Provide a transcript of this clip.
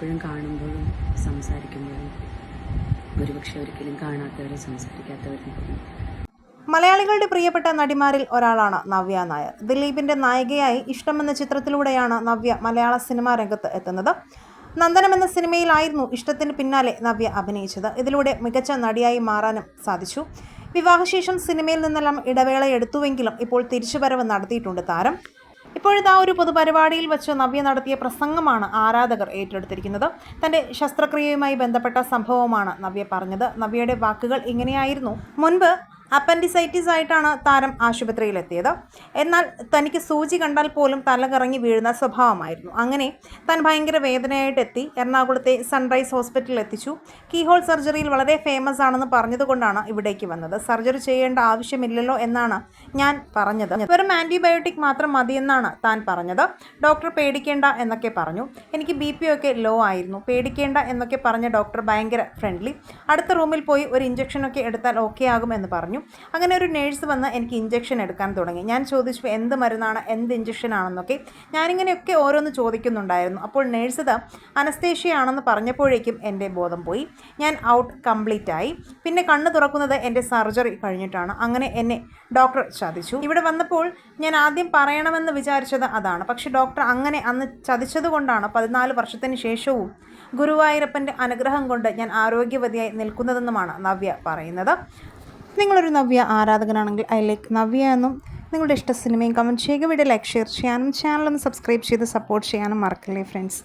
എപ്പോഴും കാണുമ്പോഴും സംസാരിക്കുമ്പോഴും ഒരുപക്ഷെ ഒരിക്കലും കാണാത്തവരും സംസാരിക്കാത്തവരും മലയാളികളുടെ പ്രിയപ്പെട്ട നടിമാരിൽ ഒരാളാണ് നവ്യ നായർ. ദിലീപിന്റെ നായികയായി ഇഷ്ടം എന്ന ചിത്രത്തിലൂടെയാണ് നവ്യ മലയാള സിനിമാ രംഗത്ത് എത്തുന്നത്. നന്ദനം എന്ന സിനിമയിലായിരുന്നു ഇഷ്ടത്തിന് പിന്നാലെ നവ്യ അഭിനയിച്ചത്. ഇതിലൂടെ മികച്ച നടിയായി മാറാനും സാധിച്ചു. വിവാഹശേഷം സിനിമയിൽ നിന്നെല്ലാം ഇടവേള എടുത്തുവെങ്കിലും ഇപ്പോൾ തിരിച്ചുവരവ് നടത്തിയിട്ടുണ്ട് താരം. ഇപ്പോഴിതാ ഒരു പൊതുപരിപാടിയിൽ വെച്ച് നവ്യ നടത്തിയ പ്രസംഗമാണ് ആരാധകർ ഏറ്റെടുത്തിരിക്കുന്നത്. തന്റെ ശസ്ത്രക്രിയയുമായി ബന്ധപ്പെട്ട സംഭവമാണ് നവ്യ പറഞ്ഞത്. നവ്യയുടെ വാക്കുകൾ ഇങ്ങനെയായിരുന്നു മുൻപ് അപ്പൻഡിസൈറ്റിസ് ആയിട്ടാണ് താരം ആശുപത്രിയിലെത്തിയത്. എന്നാൽ തനിക്ക് സൂചി കണ്ടാൽ പോലും തലകറങ്ങി വീഴുന്ന സ്വഭാവമായിരുന്നു. അങ്ങനെ താൻ ഭയങ്കര വേദനയായിട്ട് എത്തി എറണാകുളത്തെ സൺറൈസ് ഹോസ്പിറ്റലിൽ എത്തിച്ചു കീഹോൾ സർജറിയിൽ വളരെ ഫേമസ് ആണെന്ന് പറഞ്ഞതുകൊണ്ടാണ് ഇവിടേക്ക് വന്നത്. സർജറി ചെയ്യേണ്ട ആവശ്യമില്ലല്ലോ എന്നാണ് ഞാൻ പറഞ്ഞത്. വെറും ആന്റിബയോട്ടിക് മാത്രം മതിയെന്നാണ് താൻ പറഞ്ഞത്. ഡോക്ടർ പേടിക്കേണ്ട എന്നൊക്കെ പറഞ്ഞു. എനിക്ക് ബി പി ഒക്കെ ലോ ആയിരുന്നു. പേടിക്കേണ്ട എന്നൊക്കെ പറഞ്ഞ ഡോക്ടർ ഭയങ്കര ഫ്രണ്ട്ലി അടുത്ത റൂമിൽ പോയി ഒരു ഇഞ്ചക്ഷനൊക്കെ എടുത്താൽ ഓക്കെ ആകും എന്ന് പറഞ്ഞു. അങ്ങനെ ഒരു നേഴ്സ് വന്ന് എനിക്ക് ഇഞ്ചക്ഷൻ എടുക്കാൻ തുടങ്ങി. ഞാൻ ചോദിച്ചു എന്ത് മരുന്നാണ്? എന്ത് ഇഞ്ചക്ഷൻ ആണെന്നൊക്കെ? ഞാനിങ്ങനെയൊക്കെ ഓരോന്ന് ചോദിക്കുന്നുണ്ടായിരുന്നു. അപ്പോൾ നേഴ്സ് ഇത് അനസ്തേഷ്യ ആണെന്ന് പറഞ്ഞപ്പോഴേക്കും എന്റെ ബോധം പോയി. ഞാൻ ഔട്ട് കംപ്ലീറ്റ് ആയി. പിന്നെ കണ്ണ് തുറക്കുന്നത് എന്റെ സർജറി കഴിഞ്ഞിട്ടാണ്. അങ്ങനെ എന്നെ ഡോക്ടർ ചതിച്ചു. ഇവിടെ വന്നപ്പോൾ ഞാൻ ആദ്യം പറയണമെന്ന് വിചാരിച്ചത് അതാണ്. പക്ഷേ ഡോക്ടർ അങ്ങനെ അന്ന് ചതിച്ചത് കൊണ്ടാണ് പതിനാല് വർഷത്തിന് ശേഷവും ഗുരുവായൂരപ്പന്റെ അനുഗ്രഹം കൊണ്ട് ഞാൻ ആരോഗ്യവതിയായി നിൽക്കുന്നതെന്നുമാണ് നവ്യ പറയുന്നത്. നിങ്ങളൊരു നവ്യ ആരാധകനാണെങ്കിൽ ഐ ലൈക്ക് നവ്യ എന്നും നിങ്ങളുടെ ഇഷ്ട സിനിമയും കമന്റ് ചെയ്യുക. വീഡിയോ ലൈക്ക് ഷെയർ ചെയ്യാനും ചാനൽ ഒന്ന് സബ്സ്ക്രൈബ് ചെയ്ത് സപ്പോർട്ട് ചെയ്യാനും മറക്കല്ലേ ഫ്രണ്ട്സ്